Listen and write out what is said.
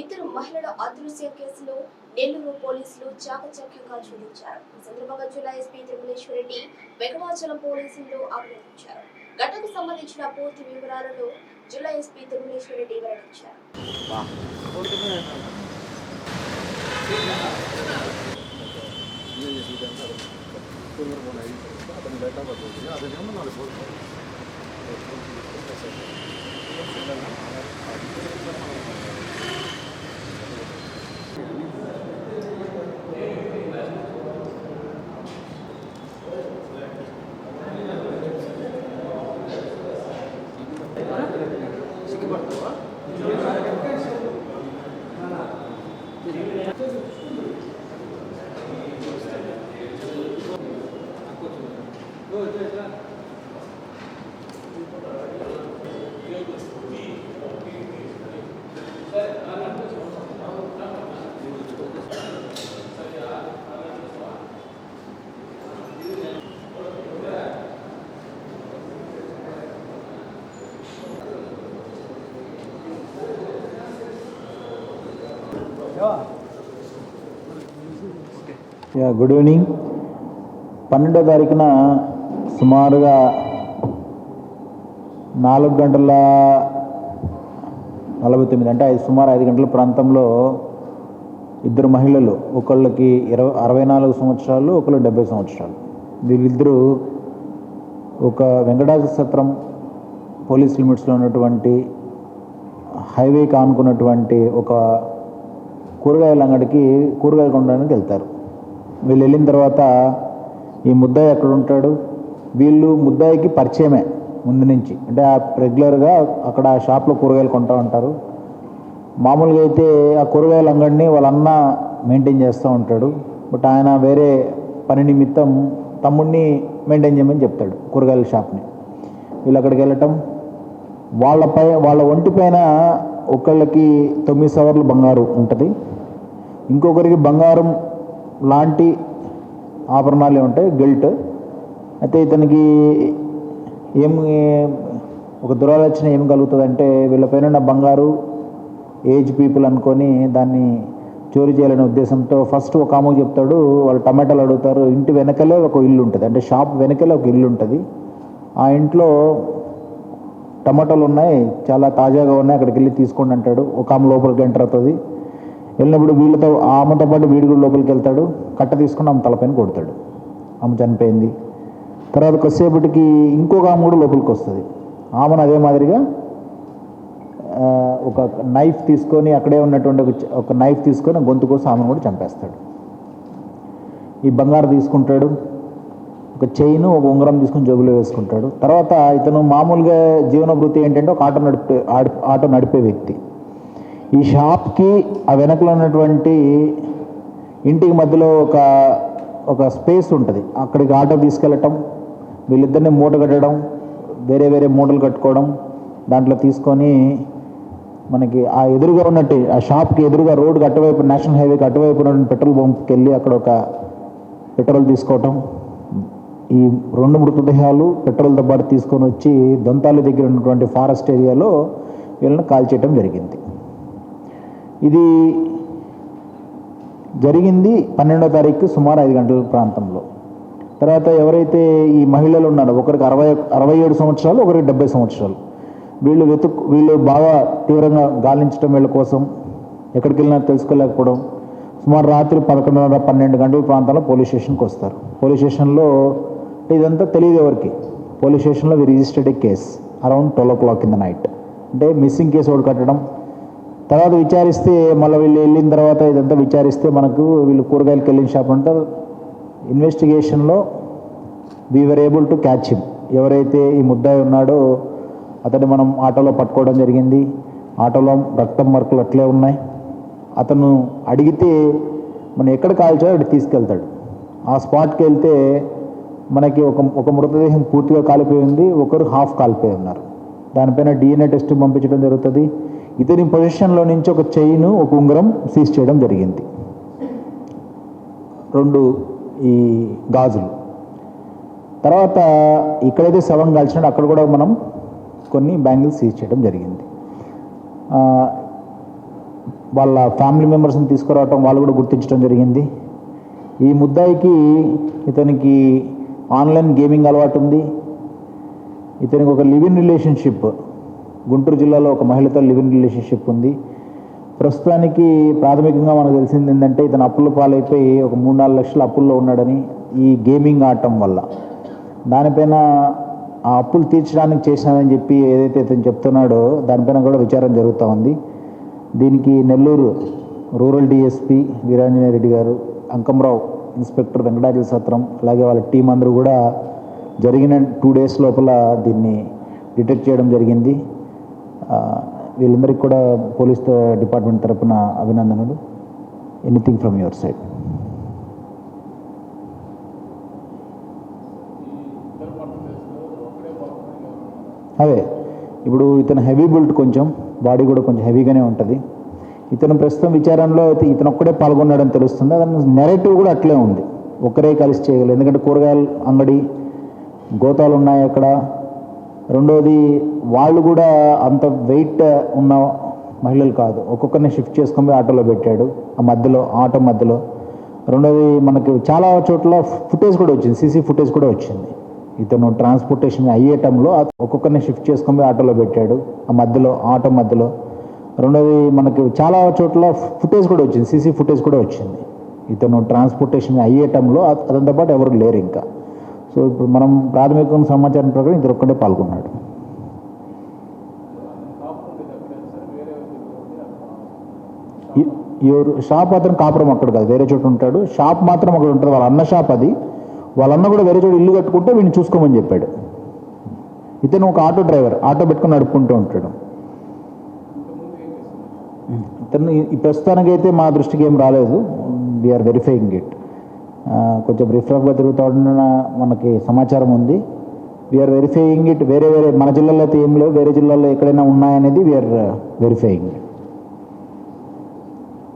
ఇద్దరు మహిళల అదృశ్య కేసులో నెల్లూరు పోలీసులు చాకచక్యంగా ఛేదించారు ఈ సందర్భంగా జిల్లా ఎస్పీ తిరుమలేశ్వర రెడ్డి వెంకటాచలం పోలీసులు అభినందించారు ఘటనకు సంబంధించిన పూర్తి వివరాలను జిల్లా ఎస్పీ తిరుమలేశ్వర రెడ్డి వెల్లడించారు. యా గుడ్ ఈవినింగ్ పన్నెండో తారీఖున సుమారుగా నాలుగు గంటల నలభై తొమ్మిది అంటే ఐదు సుమారు ఐదు గంటల ప్రాంతంలో ఇద్దరు మహిళలు ఒకళ్ళకి ఇరవై అరవై నాలుగు సంవత్సరాలు ఒకళ్ళు డెబ్బై సంవత్సరాలు. వీళ్ళిద్దరూ ఒక వెంకటాచల సత్రం పోలీస్ లిమిట్స్లో ఉన్నటువంటి హైవేకి ఆనుకున్నటువంటి ఒక కూరగాయల అంగడికి కూరగాయలు కొనడానికి వెళ్తారు. వీళ్ళు వెళ్ళిన తర్వాత ఈ ముద్దాయి ఎక్కడ ఉంటాడు? వీళ్ళు ముద్దాయికి పరిచయమే ముందు నుంచి. అంటే ఆ రెగ్యులర్గా అక్కడ ఆ షాప్లో కూరగాయలు కొంటూ ఉంటారు. మామూలుగా అయితే ఆ కూరగాయల అంగడిని వాళ్ళ అన్న మెయింటైన్ చేస్తూ ఉంటాడు. బట్ ఆయన వేరే పని నిమిత్తం తమ్ముడిని మెయింటైన్ చేయమని చెప్తాడు కూరగాయల షాప్ని. వీళ్ళు అక్కడికి వెళ్ళటం. వాళ్ళపై వాళ్ళ ఒంటి పైన ఒకళ్ళకి తొమ్మిది సవర్లు బంగారు ఉంటుంది. ఇంకొకరికి బంగారం లాంటి ఆభరణాలు ఉంటాయి గిల్ట్. అయితే ఇతనికి ఏం ఒక దురాలోచన ఏం కలుగుతుంది అంటే వీళ్ళపైన ఉన్న బంగారు ఏజ్ పీపుల్ అనుకొని దాన్ని చోరీ చేయాలనే ఉద్దేశంతో ఫస్ట్ ఒక ఆమెకు చెప్తాడు వాళ్ళు టమాటాలు అడుగుతారు ఇంటి వెనకలే ఒక ఇల్లు ఉంటుంది. అంటే షాప్ వెనకలే ఒక ఇల్లు ఉంటుంది. ఆ ఇంట్లో టమాటాలు ఉన్నాయి చాలా తాజాగా ఉన్నాయి అక్కడికి వెళ్ళి తీసుకోండి అంటాడు. ఒక ఆమె లోపలికి ఎంటర్ అవుతుంది. వెళ్ళినప్పుడు వీళ్ళతో ఆమెతో పాటు వీడి కూడా లోపలికి వెళ్తాడు. కట్ట తీసుకుని ఆమె తలపైన కొడతాడు. ఆమె చనిపోయింది. తర్వాత కొద్దిసేపటికి ఇంకొక ఆమె కూడా లోపలికి వస్తుంది. ఆమెను అదే మాదిరిగా ఒక నైఫ్ తీసుకొని అక్కడే ఉన్నటువంటి ఒక నైఫ్ తీసుకొని గొంతు కోసం ఆమెను కూడా చంపేస్తాడు. ఈ బంగారు తీసుకుంటాడు ఒక చైన్ ఒక ఉంగరం తీసుకుని జోబులో వేసుకుంటాడు. తర్వాత ఇతను మామూలుగా జీవనభృతి ఏంటంటే ఒక ఆటో నడిపే ఆటో నడిపే వ్యక్తి. ఈ షాప్కి ఆ వెనకలో ఉన్నటువంటి ఇంటికి మధ్యలో ఒక ఒక స్పేస్ ఉంటుంది. అక్కడికి ఆటో తీసుకెళ్ళటం వీళ్ళిద్దరిని మూట కట్టడం వేరే వేరే మూటలు కట్టుకోవడం దాంట్లో తీసుకొని మనకి ఆ ఎదురుగా ఉన్నట్టు ఆ షాప్కి ఎదురుగా రోడ్డుకి అటువైపు నేషనల్ హైవేకి అటువైపు ఉన్న పెట్రోల్ బంప్కి వెళ్ళి అక్కడ ఒక పెట్రోల్ తీసుకోవటం. ఈ రెండు మృతదేహాలు పెట్రోల్తో పాటు తీసుకొని వచ్చి దొంతాలి దగ్గర ఉన్నటువంటి ఫారెస్ట్ ఏరియాలో వీళ్ళని కాల్చేయటం జరిగింది. ఇది జరిగింది పన్నెండో తారీఖు సుమారు ఐదు గంటల ప్రాంతంలో. తర్వాత ఎవరైతే ఈ మహిళలు ఉన్నారో ఒకరికి అరవై అరవై ఏడు సంవత్సరాలు ఒకరికి డెబ్బై సంవత్సరాలు. వీళ్ళు వెతుకు వీళ్ళు బాగా తీవ్రంగా గాలించడం వీళ్ళ కోసం ఎక్కడికి వెళ్ళినా తెలుసుకోలేకపోవడం. సుమారు రాత్రి పదకొండున్నర పన్నెండు గంటల ప్రాంతంలో పోలీస్ స్టేషన్కి వస్తారు. పోలీస్ స్టేషన్లో ఇదంతా తెలియదు ఎవరికి. పోలీస్ స్టేషన్లో we registered a case around twelve o'clock in the night. అంటే మిస్సింగ్ కేసు ఒకటి కట్టడం. తర్వాత విచారిస్తే మళ్ళీ వీళ్ళు వెళ్ళిన తర్వాత ఇదంతా విచారిస్తే మనకు వీళ్ళు కూరగాయలకు వెళ్ళిన షాప్ అంటారు ఇన్వెస్టిగేషన్లో we are able to catch him ఎవరైతే ఈ ముద్దాయి ఉన్నాడో అతన్ని మనం ఆటోలో పట్టుకోవడం జరిగింది. ఆటోలో రక్తం మరకలు అట్లే ఉన్నాయి. అతను అడిగితే మనం ఎక్కడ కాల్చాడో అక్కడ తీసుకెళ్తాడు. ఆ స్పాట్కి వెళ్తే మనకి ఒక ఒక మృతదేహం పూర్తిగా కాలిపోయి ఉంది ఒకరు హాఫ్ కాలిపోయి ఉన్నారు. దానిపైన డిఎన్ఏ టెస్ట్ పంపించడం జరుగుతుంది. ఇతని పొజిషన్లో నుంచి ఒక చైన్ ఒక ఉంగరం సీజ్ చేయడం జరిగింది. రెండు ఈ గాజులు. తర్వాత ఇక్కడైతే శవం కాల్చినాడు అక్కడ కూడా మనం కొన్ని బ్యాంగిల్స్ సీజ్ చేయడం జరిగింది. వాళ్ళ ఫ్యామిలీ మెంబర్స్ని తీసుకురావటం వాళ్ళు కూడా గుర్తించడం జరిగింది. ఈ ముద్దాయికి ఇతనికి ఆన్లైన్ గేమింగ్ అలవాటు ఉంది. ఇతనికి ఒక లివ్ ఇన్ రిలేషన్షిప్ గుంటూరు జిల్లాలో ఒక మహిళతో లివ్ ఇన్ రిలేషన్షిప్ ఉంది. ప్రస్తుతానికి ప్రాథమికంగా మనకు తెలిసింది ఏంటంటే ఇతను అప్పుల పాలైపోయి ఒక మూడు నాలుగు లక్షల అప్పుల్లో ఉన్నాడని ఈ గేమింగ్ ఆడటం వల్ల. దానిపైన ఆ అప్పులు తీర్చడానికి చేసినానని చెప్పి ఏదైతే ఇతను చెప్తున్నాడో దానిపైన కూడా విచారం జరుగుతూ ఉంది. దీనికి నెల్లూరు రూరల్ డిఎస్పి వీరాంజనేయ రెడ్డి గారు అంకంరావు ఇన్స్పెక్టర్ వెంకటాచల సత్రం అలాగే వాళ్ళ టీం అందరూ కూడా జరిగిన టూ డేస్ లోపల దీన్ని డిటెక్ట్ చేయడం జరిగింది. వీళ్ళందరికీ కూడా పోలీస్ డిపార్ట్మెంట్ తరపున అభినందనలు. ఎనీథింగ్ ఫ్రమ్ యువర్ సైడ్ అదే ఇప్పుడు ఇతను హెవీ బుల్ట్ కొంచెం బాడీ కూడా కొంచెం హెవీగానే ఉంటుంది. ఇతను ప్రస్తుతం విచారణలో అయితే ఇతను ఒక్కడే పాల్గొన్నాడని తెలుస్తుంది. అతని నెరేటివ్ కూడా అట్లే ఉంది. ఒక్కరే కలిసి చేయగలరు. ఎందుకంటే కూరగాయల అంగడి గోతాలు ఉన్నాయి అక్కడ. రెండోది వాళ్ళు కూడా అంత వెయిట్ ఉన్న మహిళలు కాదు. ఒక్కొక్కరిని షిఫ్ట్ చేసుకొని పోయి ఆటోలో పెట్టాడు ఆ మధ్యలో ఆటో మధ్యలో. రెండోది మనకి చాలా చోట్ల ఫుటేజ్ కూడా వచ్చింది సీసీ ఫుటేజ్ కూడా వచ్చింది. ఇతను ట్రాన్స్పోర్టేషన్ అయ్యే టైంలో ఒక్కొక్కరిని షిఫ్ట్ చేసుకొని పోయి ఆటోలో పెట్టాడు ఆ మధ్యలో ఆటో మధ్యలో. రెండోది మనకి చాలా చోట్ల ఫుటేజ్ కూడా వచ్చింది సీసీ ఫుటేజ్ కూడా వచ్చింది. ఇతను ట్రాన్స్పోర్టేషన్ అయ్యే టైంలో అతనితో పాటు ఎవరు లేరు ఇంకా. సో ఇప్పుడు మనం ప్రాథమిక సమాచారం ప్రకారం ఇద్దరు ఒక్కడే పాల్గొన్నాడు. ఈ- ఎవరు? షాప్ అతను కాపురం అక్కడ కాదు వేరే చోట ఉంటాడు. షాప్ మాత్రం అక్కడ ఉంటుంది వాళ్ళ అన్న షాప్ అది. వాళ్ళన్న కూడా వేరే చోట ఇల్లు కట్టుకుంటే వీడిని చూసుకోమని చెప్పాడు. ఇతను ఒక ఆటో డ్రైవర్ ఆటో పెట్టుకొని నడుపుకుంటూ ఉంటాడు. ఇతను ఈ ప్రస్తుతానికైతే మా దృష్టికి ఏం రాలేదు. వీఆర్ వెరిఫైయింగ్ ఇట్ కొంచెం రిఫ్రఫ్గా తిరుగుతూ మనకి సమాచారం ఉంది. వీఆర్ వెరిఫైయింగ్ ఇట్ వేరే వేరే మన జిల్లాలో అయితే ఏం లేవు. వేరే జిల్లాలో ఎక్కడైనా ఉన్నాయనేది వీఆర్ వెరిఫైయింగ్ ఇట్